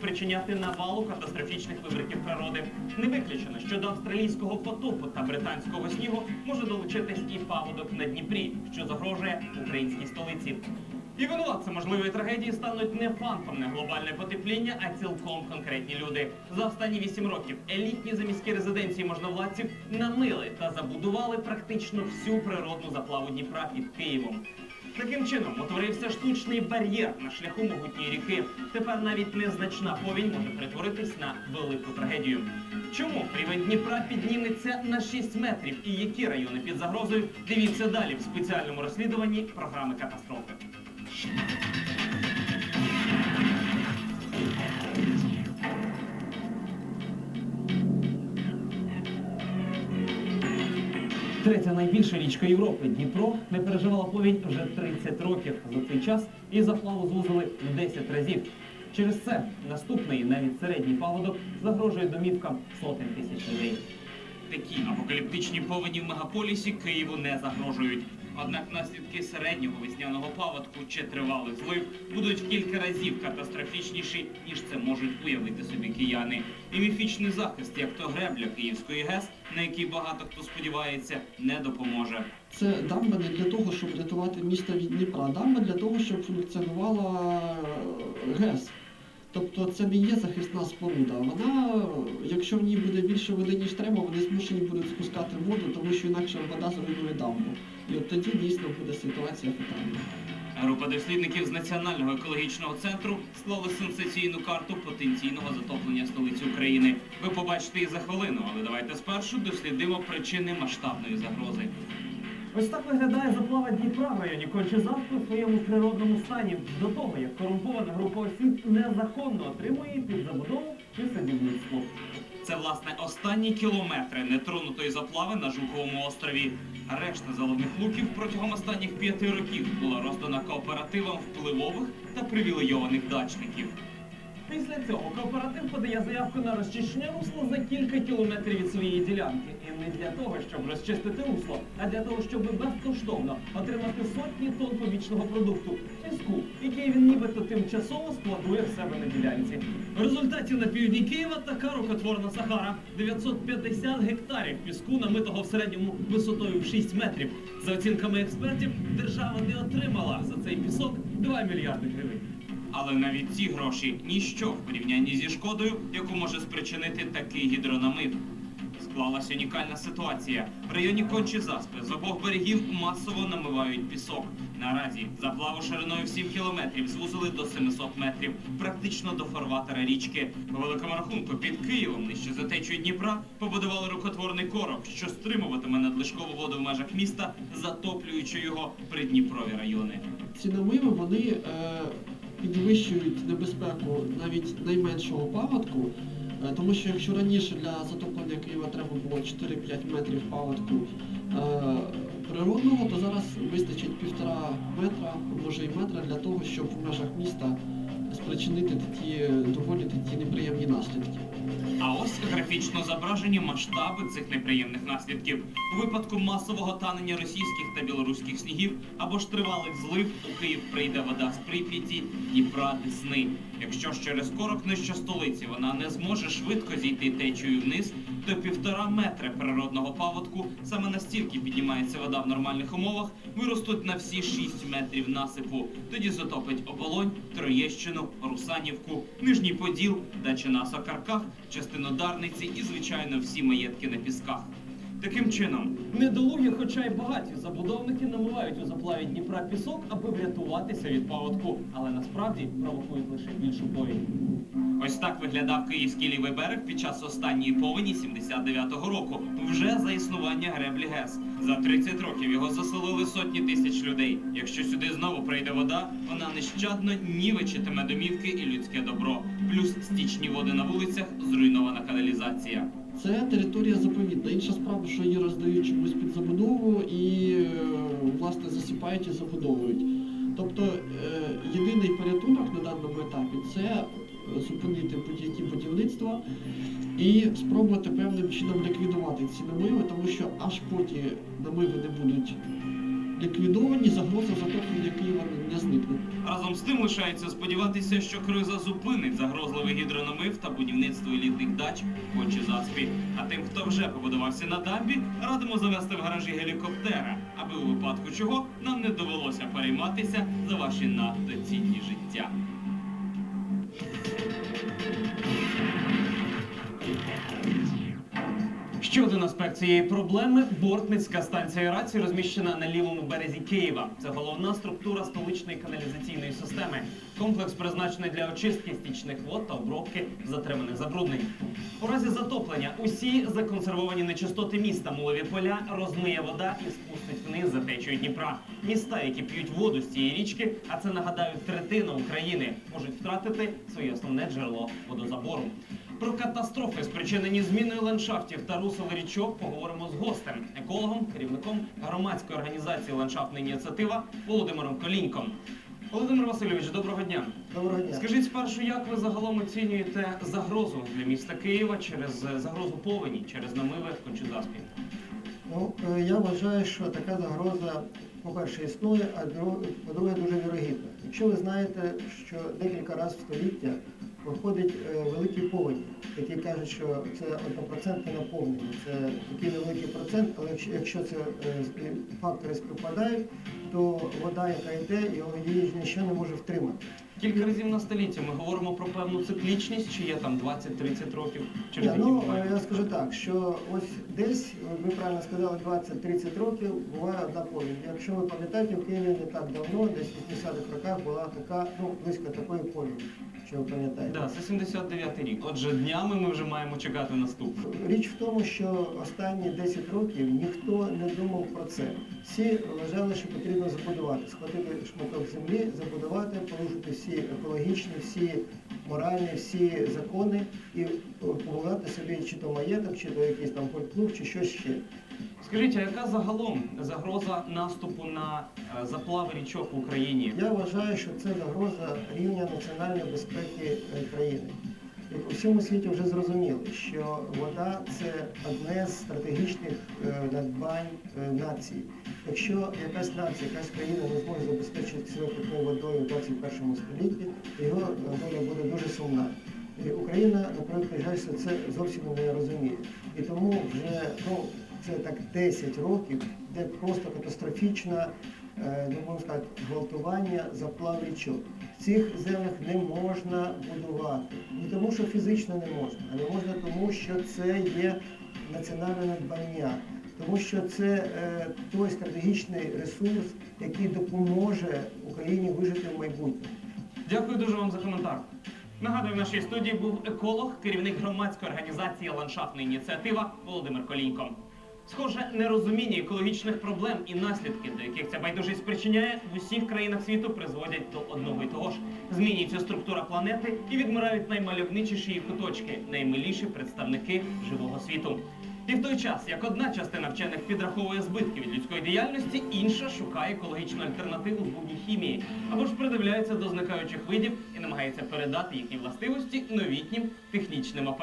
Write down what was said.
причиняти навалу катастрофічних вибриків природи. Не виключено, що до австралійського потопу та британського снігу може долучитись і паводок на Дніпрі, що загрожує українській столиці. І винуватцем можливої трагедії стануть не фантомне глобальне потепління, а цілком конкретні люди. За останні вісім років елітні заміські резиденції можновладців намили та забудували практично всю природну заплаву Дніпра під Києвом. Таким чином утворився штучний бар'єр на шляху могутньої ріки. Тепер навіть незначна повінь може перетворитись на велику трагедію. Чому рівень Дніпра підніметься на 6 метрів і які райони під загрозою? Дивіться далі в спеціальному розслідуванні програми катастрофи. Третя найбільша річка Європи Дніпро не переживала повінь вже 30 років. За цей час і заплаву звузили в 10 разів. Через це наступний, навіть середній паводок, загрожує домівкам сотень тисяч людей. Такі апокаліптичні повені в мегаполісі Києву не загрожують. Однак наслідки середнього весняного паводку чи тривалих злив будуть в кілька разів катастрофічніші, ніж це можуть уявити собі кияни. І міфічний захист, як то гребля Київської ГЕС, на який багато хто сподівається, не допоможе. Це дамба не для того, щоб рятувати місто від Дніпра, дамба для того, щоб функціонувала е, ГЕС. Тобто це не є захисна споруда. Вона, якщо в ній буде більше води, ніж треба, вони змушені будуть спускати воду, тому що інакше вода зруйнує дамбу. І от тоді дійсно буде ситуація фатальна. Група дослідників з Національного екологічного центру склали сенсаційну карту потенційного затоплення столиці України. Ви побачите її за хвилину, але давайте спершу дослідимо причини масштабної загрози. Ось так виглядає заплава Дніпра в районі Кончезавки у своєму природному стані. До того, як корумпована група осіб незаконно отримує під забудову чи садівництво. Це, власне, останні кілометри нетронутої заплави на Жуковому острові. Решта заливних луків протягом останніх п'яти років була роздана кооперативам впливових та привілейованих дачників. Після цього кооператив подає заявку на розчищення русла за кілька кілометрів від своєї ділянки. І не для того, щоб розчистити русло, а для того, щоб безкоштовно отримати сотні тонн побічного продукту піску, який він нібито тимчасово складує в себе на ділянці. В результаті на півдні Києва така рукотворна Сахара 950 гектарів піску, намитого в середньому висотою в 6 метрів. За оцінками експертів, держава не отримала за цей пісок 2 мільярди гривень. Але навіть ці гроші ніщо в порівнянні зі шкодою, яку може спричинити такий гідрономит. Склалася унікальна ситуація. В районі Кончі-Заспи з обох берегів масово намивають пісок. Наразі заплаву шириною в 7 кілометрів звузили до 700 метрів, практично до фарватера річки. По великому рахунку під Києвом, нижче за течою Дніпра, побудували рукотворний короб, що стримуватиме надлишкову воду в межах міста, затоплюючи його придніпрові райони. Ці намиви вони е, підвищують небезпеку навіть найменшого паводку, е, тому що якщо раніше для затоплення Києва треба було 4-5 метрів паводку е, природного, то зараз вистачить півтора метра, може і метра для того, щоб в межах міста спричинити такі доволі такі неприємні наслідки. А ось графічно зображені масштаби цих неприємних наслідків. У випадку масового танення російських та білоруських снігів або ж тривалих злив у Київ прийде вода з Прип'яті, прати сни. Якщо ж через корок нижче столиці вона не зможе швидко зійти течою вниз, то півтора метри природного паводку саме настільки піднімається вода в нормальних умовах, виростуть на всі 6 метрів насипу. Тоді затопить оболонь, Троєщину, Русанівку, Нижній Поділ, дачі на Сокарках, частину Дарниці і, звичайно, всі маєтки на пісках. Таким чином, недолугі, хоча й багаті забудовники намивають у заплаві Дніпра пісок, аби врятуватися від паводку, але насправді провокують лише більшу повінь. Ось так виглядав київський лівий берег під час останньої повені 79-го року, вже за існування греблі ГЕС. За 30 років його заселили сотні тисяч людей. Якщо сюди знову прийде вода, вона нещадно нівечитиме домівки і людське добро. Плюс стічні води на вулицях, зруйнована каналізація. Це територія заповідна. Інша справа, що її роздають чомусь під забудову і е, власне засипають і забудовують. Тобто е, єдиний порятунок на даному етапі це зупинити будь-які будівництва і спробувати певним чином ліквідувати ці намиви, тому що аж поки намиви не будуть ліквідовані, загроза затоплення Києва не зникне. Разом з тим лишається сподіватися, що криза зупинить загрозливий гідрономив та будівництво елітних дач в Кончі-Заспі. А тим, хто вже побудувався на дамбі, радимо завести в гаражі гелікоптера, аби у випадку чого нам не довелося перейматися за ваші надто цінні життя. thank you Ще один аспект цієї проблеми бортницька станція рації розміщена на лівому березі Києва. Це головна структура столичної каналізаційної системи. Комплекс призначений для очистки стічних вод та обробки затриманих забруднень. У разі затоплення усі законсервовані нечистоти міста мулові поля розмиє вода і спустить вниз за течою Дніпра. Міста, які п'ють воду з цієї річки, а це нагадаю третина України, можуть втратити своє основне джерело водозабору. Про катастрофи, спричинені зміною ландшафтів та русел річок, поговоримо з гостем, екологом, керівником громадської організації Ландшафтна ініціатива Володимиром Коліньком. Володимир Васильович, доброго дня. Доброго дня. Скажіть спершу, як ви загалом оцінюєте загрозу для міста Києва через е, загрозу повені, через намиви в? Ну, е, я вважаю, що така загроза, по-перше, існує, а по-друге, дуже вірогідна. Якщо ви знаєте, що декілька разів в століття проходить е, великі повені, які кажуть, що це однопроцентне наповнення, це такий невеликий процент, але якщо, це е, фактори співпадають, то вода, яка йде, її нічого не може втримати. Кілька разів на століття ми говоримо про певну циклічність, чи є там 20-30 років, через Ні, які ну, я скажу так, що ось десь, ви правильно сказали, 20-30 років буває одна повінь. Якщо ви пам'ятаєте, в Києві не так давно, десь в 80-х роках була така, ну, близько такої повіні, що ви пам'ятаєте. Да, це 79-й рік. Отже, днями ми вже маємо чекати наступну. Річ в тому, що останні 10 років ніхто не думав про це. Всі вважали, що потрібно забудувати, схватити шматок землі, забудувати, порушити всі екологічні, всі моральні, всі закони і побудувати собі чи то маєток, чи то якийсь там фольклуб, чи щось ще. Скажіть, а яка загалом загроза наступу на е, заплави річок в Україні? Я вважаю, що це загроза рівня національної безпеки е, країни. І У всьому світі вже зрозуміли, що вода це одне з стратегічних е, надбань е, нації. Якщо якась нація, якась країна не зможе забезпечити себе питною водою в 21 столітті, його е, доля буде дуже сумна. І Україна, наприклад, жаль, це зовсім не розуміє. І тому вже ну, це так 10 років, де просто катастрофічна е, ну, сказати, гвалтування заплав річок. В цих землях не можна будувати. Не тому, що фізично не можна, а не можна тому, що це є національне надбання. Тому що це е, той стратегічний ресурс, який допоможе Україні вижити в майбутньому. Дякую дуже вам за коментар. Нагадую, в нашій студії був еколог, керівник громадської організації Ландшафтна ініціатива Володимир Колінько. Схоже, нерозуміння екологічних проблем і наслідки, до яких ця байдужість спричиняє, в усіх країнах світу призводять до одного і того ж. Змінюється структура планети і відмирають наймальовничіші її куточки, наймиліші представники живого світу. І в той час, як одна частина вчених підраховує збитки від людської діяльності, інша шукає екологічну альтернативу в бубні хімії, або ж придивляється до зникаючих видів і намагається передати їхні властивості новітнім технічним апаратам.